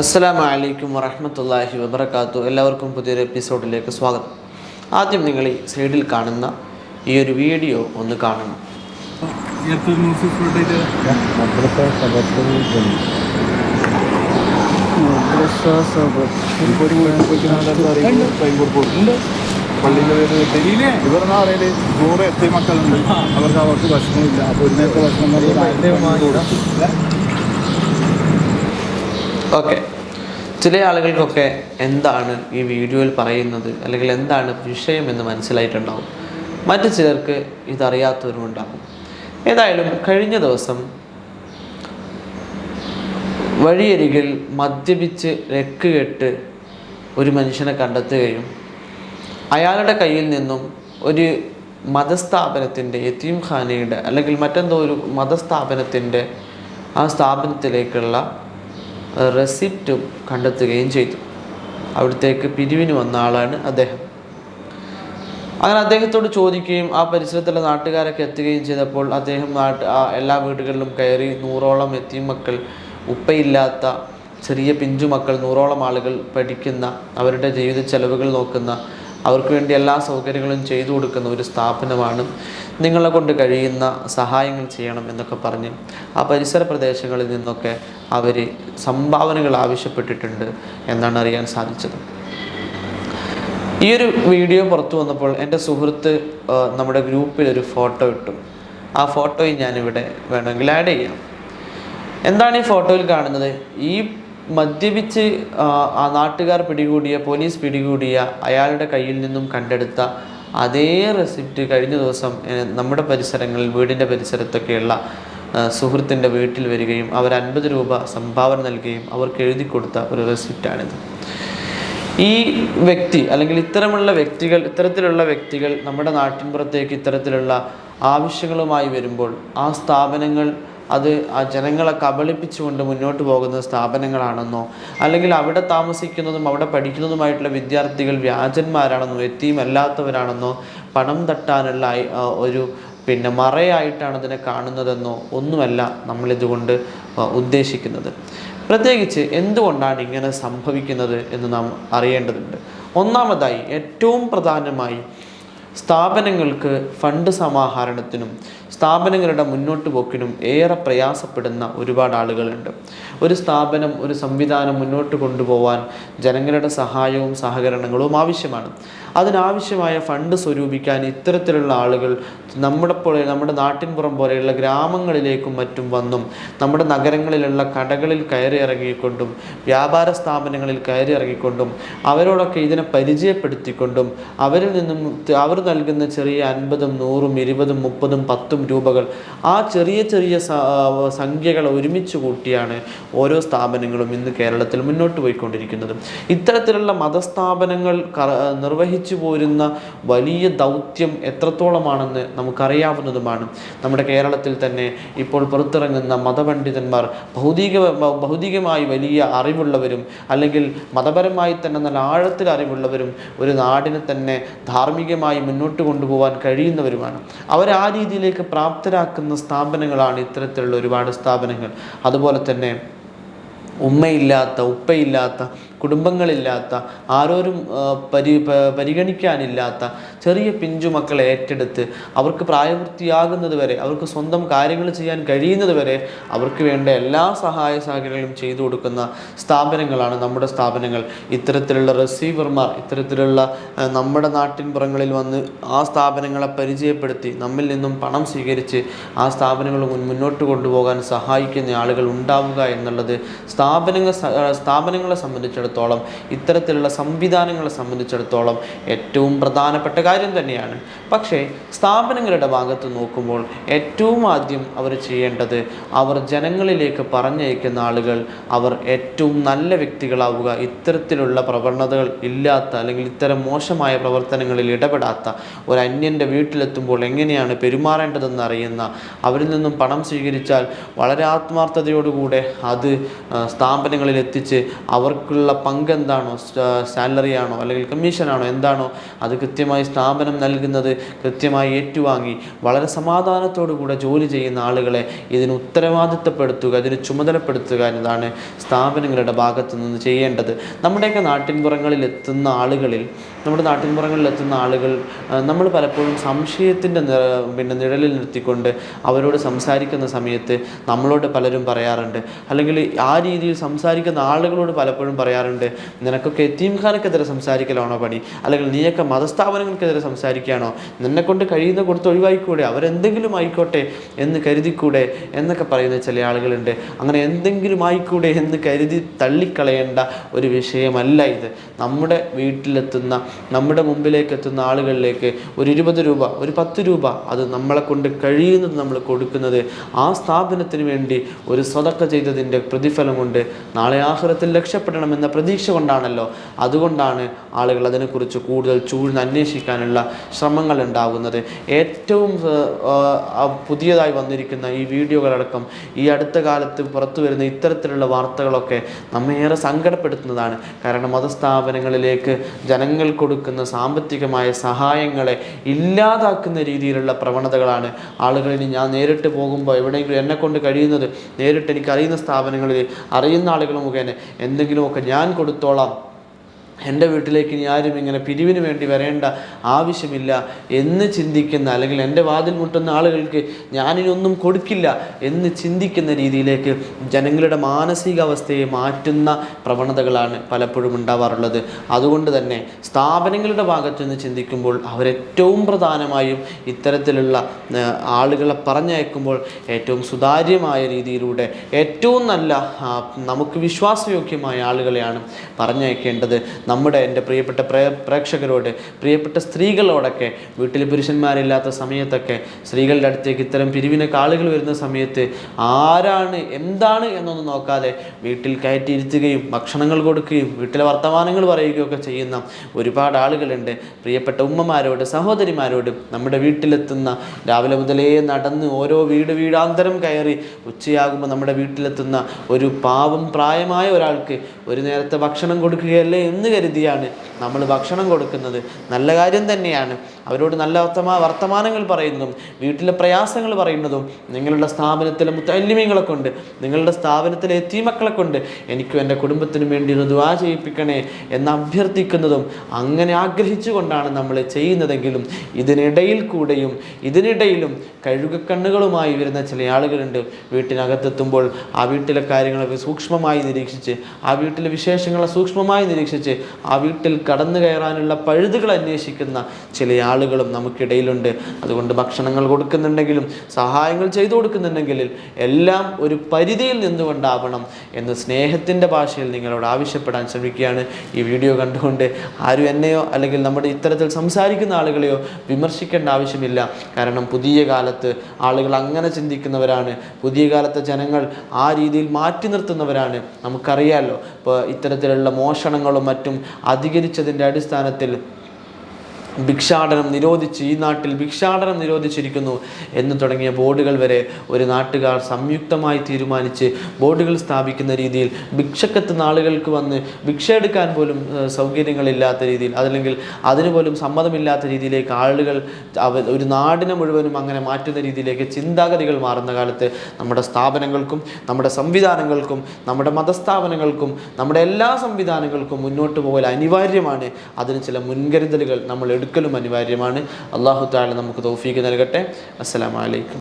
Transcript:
അസ്സലാമു അലൈക്കും വറഹമത്തല്ലാഹി വബർക്കാത്തു എല്ലാവർക്കും പുതിയൊരു എപ്പിസോഡിലേക്ക് സ്വാഗതം. ആദ്യം നിങ്ങൾ ഈ സൈഡിൽ കാണുന്ന ഈ ഒരു വീഡിയോ ഒന്ന് കാണണം. പള്ളിയിലെ പേര് ഇവരെന്നാ പറയൽ നൂറ് എത്തി മക്കളുണ്ട് അവർക്ക് അവർക്ക് ഭക്ഷണമില്ല അപ്പോൾ ഇന്നത്തെ ഭക്ഷണം ഓക്കെ ചില ആളുകൾക്കൊക്കെ എന്താണ് ഈ വീഡിയോയിൽ പറയുന്നത്? അല്ലെങ്കിൽ എന്താണ് വിഷയം എന്ന് മനസ്സിലായിട്ടുണ്ടാവും. മറ്റു ചിലർക്ക് ഇതറിയാത്തവരും ഉണ്ടാകും. ഏതായാലും കഴിഞ്ഞ ദിവസം വഴിയരികിൽ മദ്യപിച്ച് രക്ക് കെട്ട് ഒരു മനുഷ്യനെ കണ്ടെത്തുകയും അയാളുടെ കയ്യിൽ നിന്നും ഒരു മതസ്ഥാപനത്തിന്റെ യത്തീം ഖാനയുടെ അല്ലെങ്കിൽ മറ്റെന്തോ ഒരു മതസ്ഥാപനത്തിന്റെ ആ സ്ഥാപനത്തിലേക്കുള്ള റെസിപ്റ്റും കണ്ടെത്തുകയും ചെയ്തു. അവിടത്തേക്ക് പിരിവിന് വന്ന ആളാണ് അദ്ദേഹം. അങ്ങനെ അദ്ദേഹത്തോട് ചോദിക്കുകയും ആ പരിസരത്തുള്ള നാട്ടുകാരൊക്കെ എത്തുകയും ചെയ്തപ്പോൾ അദ്ദേഹം നാട്ട് ആ എല്ലാ വീടുകളിലും കയറി നൂറോളം എത്തി മക്കൾ ഉപ്പയില്ലാത്ത ചെറിയ പിഞ്ചു മക്കൾ നൂറോളം ആളുകൾ പഠിക്കുന്ന അവരുടെ ജീവിത ചെലവുകൾ നോക്കുന്ന അവർക്ക് വേണ്ടി എല്ലാ സൗകര്യങ്ങളും ചെയ്തു കൊടുക്കുന്ന ഒരു സ്ഥാപനമാണ്. നിങ്ങളെ കൊണ്ട് കഴിയുന്ന സഹായങ്ങൾ ചെയ്യണം എന്നൊക്കെ പറഞ്ഞ് ആ പരിസര പ്രദേശങ്ങളിൽ നിന്നൊക്കെ അവർ സംഭാവനകൾ ആവശ്യപ്പെട്ടിട്ടുണ്ട് എന്നാണ് അറിയാൻ സാധിച്ചത്. ഈ ഒരു വീഡിയോ പുറത്തു വന്നപ്പോൾ എന്റെ സുഹൃത്ത് നമ്മുടെ ഗ്രൂപ്പിൽ ഒരു ഫോട്ടോ ഇട്ടു. ആ ഫോട്ടോയും ഞാനിവിടെ വേണമെങ്കിൽ ആഡ് ചെയ്യാം. എന്താണ് ഈ ഫോട്ടോയിൽ കാണുന്നത്? ഈ മദ്യപിച്ച് ആ, നാട്ടുകാർ പിടികൂടിയ പോലീസ് പിടികൂടിയ അയാളുടെ കയ്യിൽ നിന്നും കണ്ടെടുത്ത അതേ റെസിപ്റ്റ് കഴിഞ്ഞ ദിവസം നമ്മുടെ പരിസരങ്ങളിൽ വീടിന്റെ പരിസരത്തൊക്കെയുള്ള സുഹൃത്തിന്റെ വീട്ടിൽ വരികയും അവർ അൻപത് രൂപ സംഭാവന നൽകുകയും അവർക്ക് എഴുതി കൊടുത്ത ഒരു റെസിപ്റ്റാണിത്. ഈ വ്യക്തി അല്ലെങ്കിൽ ഇത്തരമുള്ള വ്യക്തികൾ ഇത്തരത്തിലുള്ള വ്യക്തികൾ നമ്മുടെ നാട്ടിൻപുറത്തേക്ക് ഇത്തരത്തിലുള്ള ആവശ്യങ്ങളുമായി വരുമ്പോൾ ആ സ്ഥാപനങ്ങൾ അത് ആ ജനങ്ങളെ കബളിപ്പിച്ചുകൊണ്ട് മുന്നോട്ട് പോകുന്ന സ്ഥാപനങ്ങളാണെന്നോ അല്ലെങ്കിൽ അവിടെ താമസിക്കുന്നതും അവിടെ പഠിക്കുന്നതുമായിട്ടുള്ള വിദ്യാർത്ഥികൾ വ്യാജന്മാരാണെന്നോ എത്തിയുമല്ലാത്തവരാണെന്നോ പണം തട്ടാനുള്ള ഒരു പിന്നെ മറയായിട്ടാണ് അതിനെ കാണുന്നതെന്നോ ഒന്നുമല്ല നമ്മളിതുകൊണ്ട് ഉദ്ദേശിക്കുന്നത്. പ്രത്യേകിച്ച് എന്തുകൊണ്ടാണ് ഇങ്ങനെ സംഭവിക്കുന്നത് എന്ന് നാം അറിയേണ്ടതുണ്ട്. ഒന്നാമതായി ഏറ്റവും പ്രധാനമായി സ്ഥാപനങ്ങൾക്ക് ഫണ്ട് സമാഹരണത്തിനും സ്ഥാപനങ്ങളുടെ മുന്നോട്ട് പോക്കിനും ഏറെ പ്രയാസപ്പെടുന്ന ഒരുപാട് ആളുകളുണ്ട്. ഒരു സ്ഥാപനം ഒരു സംവിധാനം മുന്നോട്ട് കൊണ്ടുപോകാൻ ജനങ്ങളുടെ സഹായവും സഹകരണങ്ങളും ആവശ്യമാണ്. അതിനാവശ്യമായ ഫണ്ട് സ്വരൂപിക്കാൻ ഇത്തരത്തിലുള്ള ആളുകൾ നമ്മുടെ പോലെ നമ്മുടെ നാട്ടിൻപുറം പോലെയുള്ള ഗ്രാമങ്ങളിലേക്കും മറ്റും വന്നും നമ്മുടെ നഗരങ്ങളിലുള്ള കടകളിൽ കയറി ഇറങ്ങിക്കൊണ്ടും വ്യാപാര സ്ഥാപനങ്ങളിൽ കയറി ഇറങ്ങിക്കൊണ്ടും അവരോടൊക്കെ ഇതിനെ പരിചയപ്പെടുത്തിക്കൊണ്ടും അവരിൽ നിന്നും അവർ നൽകുന്ന ചെറിയ അൻപതും നൂറും ഇരുപതും മുപ്പതും പത്തും രൂപകൾ ആ ചെറിയ ചെറിയ സംഖ്യകൾ ഒരുമിച്ച് കൂട്ടിയാണ് ഓരോ സ്ഥാപനങ്ങളും ഇന്ന് കേരളത്തിൽ മുന്നോട്ട് പോയിക്കൊണ്ടിരിക്കുന്നത്. ഇത്തരത്തിലുള്ള മതസ്ഥാപനങ്ങൾ നിർവഹിച്ചു പോരുന്ന വലിയ ദൗത്യം എത്രത്തോളമാണെന്ന് നമുക്കറിയാവുന്നതുമാണ്. നമ്മുടെ കേരളത്തിൽ തന്നെ ഇപ്പോൾ പുറത്തിറങ്ങുന്ന മതപണ്ഡിതന്മാർ ഭൗതിക ഭൗതികമായി വലിയ അറിവുള്ളവരും അല്ലെങ്കിൽ മതപരമായി തന്നെ നല്ല ആഴത്തിൽ അറിവുള്ളവരും ഒരു നാടിനെ തന്നെ ധാർമ്മികമായി മുന്നോട്ട് കൊണ്ടുപോകാൻ കഴിയുന്നവരുമാണ്. അവരെ ആ രീതിയിലേക്ക് പ്രാപ്തരാക്കുന്ന സ്ഥാപനങ്ങളാണ് ഇത്തരത്തിലുള്ള ഒരുപാട് സ്ഥാപനങ്ങൾ. അതുപോലെ തന്നെ ഉമ്മയില്ലാത്ത ഉപ്പയില്ലാത്ത കുടുംബങ്ങളില്ലാത്ത ആരോരും പരി പരിഗണിക്കാനില്ലാത്ത ചെറിയ പിഞ്ചു മക്കളെ ഏറ്റെടുത്ത് അവർക്ക് പ്രായപൂർത്തിയാകുന്നത് വരെ അവർക്ക് സ്വന്തം കാര്യങ്ങൾ ചെയ്യാൻ കഴിയുന്നത് വരെ അവർക്ക് വേണ്ട എല്ലാ സഹായ സഹകരണങ്ങളും ചെയ്തു കൊടുക്കുന്ന സ്ഥാപനങ്ങളാണ് നമ്മുടെ സ്ഥാപനങ്ങൾ. ഇത്തരത്തിലുള്ള റിസീവർമാർ ഇത്തരത്തിലുള്ള നമ്മുടെ നാട്ടിൻപുറങ്ങളിൽ വന്ന് ആ സ്ഥാപനങ്ങളെ പരിചയപ്പെടുത്തി നമ്മിൽ നിന്നും പണം സ്വീകരിച്ച് ആ സ്ഥാപനങ്ങൾ മുന്നോട്ട് കൊണ്ടുപോകാൻ സഹായിക്കുന്ന ആളുകൾ ഉണ്ടാവുക എന്നുള്ളത് സ്ഥാപനങ്ങൾ സ്ഥാപനങ്ങളെ സംബന്ധിച്ചിടത്തോളം ഇത്തരത്തിലുള്ള സംവിധാനങ്ങളെ സംബന്ധിച്ചിടത്തോളം ഏറ്റവും പ്രധാനപ്പെട്ട കാര്യം തന്നെയാണ്. പക്ഷേ സ്ഥാപനങ്ങളുടെ ഭാഗത്ത് നോക്കുമ്പോൾ ഏറ്റവും ആദ്യം അവർ ചെയ്യേണ്ടത് അവർ ജനങ്ങളിലേക്ക് പറഞ്ഞയക്കുന്ന ആളുകൾ അവർ ഏറ്റവും നല്ല വ്യക്തികളാവുക ഇത്തരത്തിലുള്ള പ്രവണതകൾ ഇല്ലാത്ത അല്ലെങ്കിൽ ഇത്തരം മോശമായ പ്രവർത്തനങ്ങളിൽ ഇടപെടാത്ത ഒരു അന്യന്റെ വീട്ടിലെത്തുമ്പോൾ എങ്ങനെയാണ് പെരുമാറേണ്ടതെന്ന് അറിയുന്ന അവരിൽ നിന്നും പണം സ്വീകരിച്ചാൽ വളരെ ആത്മാർത്ഥതയോടുകൂടെ അത് സ്ഥാപനങ്ങളിൽ എത്തിച്ച് അവർക്കുള്ള പങ്ക് എന്താണോ സാലറി ആണോ അല്ലെങ്കിൽ കമ്മീഷനാണോ? എന്താണോ? അത് കൃത്യമായി സ്ഥാപനം നൽകുന്നത് കൃത്യമായി ഏറ്റുവാങ്ങി വളരെ സമാധാനത്തോടു കൂടെ ജോലി ചെയ്യുന്ന ആളുകളെ ഇതിന് ഉത്തരവാദിത്തപ്പെടുത്തുക ഇതിന് ചുമതലപ്പെടുത്തുക എന്നതാണ് സ്ഥാപനങ്ങളുടെ ഭാഗത്തു നിന്ന് ചെയ്യേണ്ടത്. നമ്മുടെയൊക്കെ നാട്ടിൻപുറങ്ങളിൽ എത്തുന്ന ആളുകളിൽ നമ്മുടെ നാട്ടിൻപുറങ്ങളിൽ എത്തുന്ന ആളുകൾ നമ്മൾ പലപ്പോഴും സംശയത്തിന്റെ പിന്നെ നിഴലിൽ നിർത്തിക്കൊണ്ട് അവരോട് സംസാരിക്കുന്ന സമയത്ത് നമ്മളോട് പലരും പറയാറുണ്ട്. അല്ലെങ്കിൽ ആ രീതിയിൽ സംസാരിക്കുന്ന ആളുകളോട് പലപ്പോഴും പറയാറുണ്ട് നിനക്കൊക്കെ എത്തീംഖാനക്കെതിരെ സംസാരിക്കലാണോ പണി? അല്ലെങ്കിൽ നീയൊക്കെ മതസ്ഥാപനങ്ങൾക്കെതിരെ സംസാരിക്കുകയാണോ? നിന്നെക്കൊണ്ട് കഴിയുന്ന കൊടുത്ത് ഒഴിവായിക്കൂടെ? അവരെന്തെങ്കിലും ആയിക്കോട്ടെ എന്ന് കരുതിക്കൂടെ? എന്നൊക്കെ പറയുന്ന ചില ആളുകളുണ്ട്. അങ്ങനെ എന്തെങ്കിലും ആയിക്കൂടെ എന്ന് കരുതി തള്ളിക്കളയേണ്ട ഒരു വിഷയമല്ല ഇത്. നമ്മുടെ വീട്ടിലെത്തുന്ന നമ്മുടെ മുമ്പിലേക്ക് എത്തുന്ന ആളുകളിലേക്ക് ഒരു ഇരുപത് രൂപ ഒരു പത്ത് രൂപ അത് നമ്മളെ കൊണ്ട് കഴിയുന്നത് നമ്മൾ കൊടുക്കുന്നത് ആ സ്ഥാപനത്തിന് വേണ്ടി ഒരു സ്വതക്ക ചെയ്തതിന്റെ പ്രതിഫലം കൊണ്ട് നാളെ ആഹ്റത്തിൽ രക്ഷപ്പെടണമെന്ന പ്രതീക്ഷ കൊണ്ടാണല്ലോ. അതുകൊണ്ടാണ് ആളുകൾ അതിനെക്കുറിച്ച് കൂടുതൽ ചൂഴ്ന്ന് അന്വേഷിക്കാനുള്ള ശ്രമങ്ങൾ ഉണ്ടാകുന്നത്. ഏറ്റവും പുതിയതായി വന്നിരിക്കുന്ന ഈ വീഡിയോകളടക്കം ഈ അടുത്ത കാലത്ത് പുറത്തു വരുന്ന ഇത്തരത്തിലുള്ള വാർത്തകളൊക്കെ നമ്മേറെ സങ്കടപ്പെടുത്തുന്നതാണ്. കാരണം മതസ്ഥാപനങ്ങളിലേക്ക് ജനങ്ങൾ കൊടുക്കുന്ന സാമ്പത്തികമായ സഹായങ്ങളെ ഇല്ലാതാക്കുന്ന രീതിയിലുള്ള പ്രവണതകളാണ് ആളുകളിൽ ഞാൻ നേരിട്ട് പോകുമ്പോൾ എവിടെയെങ്കിലും എന്നെ കൊണ്ട് കഴിയുന്നത് നേരിട്ട് എനിക്ക് അറിയുന്ന സ്ഥാപനങ്ങളിൽ അറിയുന്ന ആളുകൾ മുഖേന എന്തെങ്കിലുമൊക്കെ ഞാൻ കൊടുത്തോളാം എന്റെ വീട്ടിലേക്ക് ഇനി ആരും ഇങ്ങനെ പിരിവിന് വേണ്ടി വരേണ്ട ആവശ്യമില്ല എന്ന് ചിന്തിക്കുന്ന അല്ലെങ്കിൽ എന്റെ വാതിൽ മുട്ടുന്ന ആളുകൾക്ക് ഞാനിനൊന്നും കൊടുക്കില്ല എന്ന് ചിന്തിക്കുന്ന രീതിയിലേക്ക് ജനങ്ങളുടെ മാനസികാവസ്ഥയെ മാറ്റുന്ന പ്രവണതകളാണ് പലപ്പോഴും ഉണ്ടാവാറുള്ളത്. അതുകൊണ്ട് തന്നെ സ്ഥാപനങ്ങളുടെ ഭാഗത്തു നിന്ന് ചിന്തിക്കുമ്പോൾ അവരേറ്റവും പ്രധാനമായും ഇത്തരത്തിലുള്ള ആളുകളെ പറഞ്ഞയക്കുമ്പോൾ ഏറ്റവും സുതാര്യമായ രീതിയിലൂടെ ഏറ്റവും നല്ല നമുക്ക് വിശ്വാസയോഗ്യമായ ആളുകളെയാണ് പറഞ്ഞയക്കേണ്ടത്. നമ്മുടെ എന്റെ പ്രിയപ്പെട്ട പ്രേ പ്രേക്ഷകരോട് പ്രിയപ്പെട്ട സ്ത്രീകളോടൊക്കെ വീട്ടിൽ പുരുഷന്മാരില്ലാത്ത സമയത്തൊക്കെ സ്ത്രീകളുടെ അടുത്തേക്ക് ഇത്തരം പിരിവിനൊക്കെ ആളുകൾ വരുന്ന സമയത്ത് ആരാണ് എന്താണ് എന്നൊന്നും നോക്കാതെ വീട്ടിൽ കയറ്റിയിരുത്തുകയും ഭക്ഷണങ്ങൾ കൊടുക്കുകയും വീട്ടിലെ വർത്തമാനങ്ങൾ പറയുകയും ഒക്കെ ചെയ്യുന്ന ഒരുപാട് ആളുകളുണ്ട്. പ്രിയപ്പെട്ട ഉമ്മമാരോട് സഹോദരിമാരോട് നമ്മുടെ വീട്ടിലെത്തുന്ന രാവിലെ മുതലേ നടന്ന് ഓരോ വീട് വീടാന്തരം കയറി ഉച്ചയാകുമ്പോൾ നമ്മുടെ വീട്ടിലെത്തുന്ന ഒരു പാവം പ്രായമായ ഒരാൾക്ക് ഒരു നേരത്തെ ഭക്ഷണം കൊടുക്കുകയല്ലേ എന്ന് കരുതിയാണ് നമ്മൾ ഭക്ഷണം കൊടുക്കുന്നത്. നല്ല കാര്യം തന്നെയാണ്. അവരോട് നല്ല വർത്തമാ വർത്തമാനങ്ങൾ പറയുന്നതും വീട്ടിലെ പ്രയാസങ്ങൾ പറയുന്നതും നിങ്ങളുടെ സ്ഥാപനത്തിലെ മുത്തല്ലിമീങ്ങളെ കൊണ്ട് നിങ്ങളുടെ സ്ഥാപനത്തിലെ എത്തിമക്കളെ കൊണ്ട് എനിക്കും എന്റെ കുടുംബത്തിനും വേണ്ടി ഒന്ന് ദുവാ ചെയ്യിപ്പിക്കണേ എന്ന് അഭ്യർത്ഥിക്കുന്നതും അങ്ങനെ ആഗ്രഹിച്ചുകൊണ്ടാണ് നമ്മൾ ചെയ്യുന്നതെങ്കിലും ഇതിനിടയിൽ കൂടെയും ഇതിനിടയിലും കഴുകക്കണ്ണുകളുമായി വരുന്ന ചില ആളുകളുണ്ട്. വീട്ടിനകത്തെത്തുമ്പോൾ ആ വീട്ടിലെ കാര്യങ്ങളൊക്കെ സൂക്ഷ്മമായി നിരീക്ഷിച്ച് ആ വീട്ടിലെ വിശേഷങ്ങളെ സൂക്ഷ്മമായി നിരീക്ഷിച്ച് ആ വീട്ടിൽ കടന്നു കയറാനുള്ള പഴുതുകൾ അന്വേഷിക്കുന്ന ചില ആളുകളും നമുക്കിടയിലുണ്ട്. അതുകൊണ്ട് ഭക്ഷണങ്ങൾ കൊടുക്കുന്നുണ്ടെങ്കിലും സഹായങ്ങൾ ചെയ്തു കൊടുക്കുന്നുണ്ടെങ്കിൽ എല്ലാം ഒരു പരിധിയിൽ നിന്നുകൊണ്ടാവണം എന്ന് സ്നേഹത്തിന്റെ ഭാഷയിൽ നിങ്ങളോട് ആവശ്യപ്പെടാൻ ശ്രമിക്കുകയാണ്. ഈ വീഡിയോ കണ്ടുകൊണ്ട് ആരും എന്നെയോ അല്ലെങ്കിൽ നമ്മുടെ ഇത്തരത്തിൽ സംസാരിക്കുന്ന ആളുകളെയോ വിമർശിക്കേണ്ട ആവശ്യമില്ല. കാരണം പുതിയ കാലത്ത് ആളുകൾ അങ്ങനെ ചിന്തിക്കുന്നവരാണ്. പുതിയ കാലത്തെ ജനങ്ങൾ ആ രീതിയിൽ മാറ്റി നിർത്തുന്നവരാണ്. നമുക്കറിയാമല്ലോ ഇപ്പോൾ ഇത്തരത്തിലുള്ള മോഷണങ്ങളും മറ്റും അധികരിച്ചതിന്റെ അടിസ്ഥാനത്തിൽ ഭിക്ഷാടനം നിരോധിച്ച് ഈ നാട്ടിൽ ഭിക്ഷാടനം നിരോധിച്ചിരിക്കുന്നു എന്ന് തുടങ്ങിയ ബോർഡുകൾ വരെ ഒരു നാട്ടുകാർ സംയുക്തമായി തീരുമാനിച്ച് ബോർഡുകൾ സ്ഥാപിക്കുന്ന രീതിയിൽ ഭിക്ഷക്കത്ത് നാളുകൾക്ക് വന്ന് ഭിക്ഷ എടുക്കാൻ പോലും സൗകര്യങ്ങളില്ലാത്ത രീതിയിൽ അതല്ലെങ്കിൽ അതിന് പോലും സമ്മതമില്ലാത്ത രീതിയിലേക്ക് ആളുകൾ അവ ഒരു നാടിനെ മുഴുവനും അങ്ങനെ മാറ്റുന്ന രീതിയിലേക്ക് ചിന്താഗതികൾ മാറുന്ന കാലത്ത് നമ്മുടെ സ്ഥാപനങ്ങൾക്കും നമ്മുടെ സംവിധാനങ്ങൾക്കും നമ്മുടെ മതസ്ഥാപനങ്ങൾക്കും നമ്മുടെ എല്ലാ സംവിധാനങ്ങൾക്കും മുന്നോട്ട് പോകൽ അനിവാര്യമാണ്. അതിന് ചില മുൻകരുതലുകൾ നമ്മൾ എടുക്കലും അനിവാര്യമാണ്. അള്ളാഹു താല നമുക്ക് തൗഫീക്ക് നൽകട്ടെ. അസ്സലാമലൈക്കും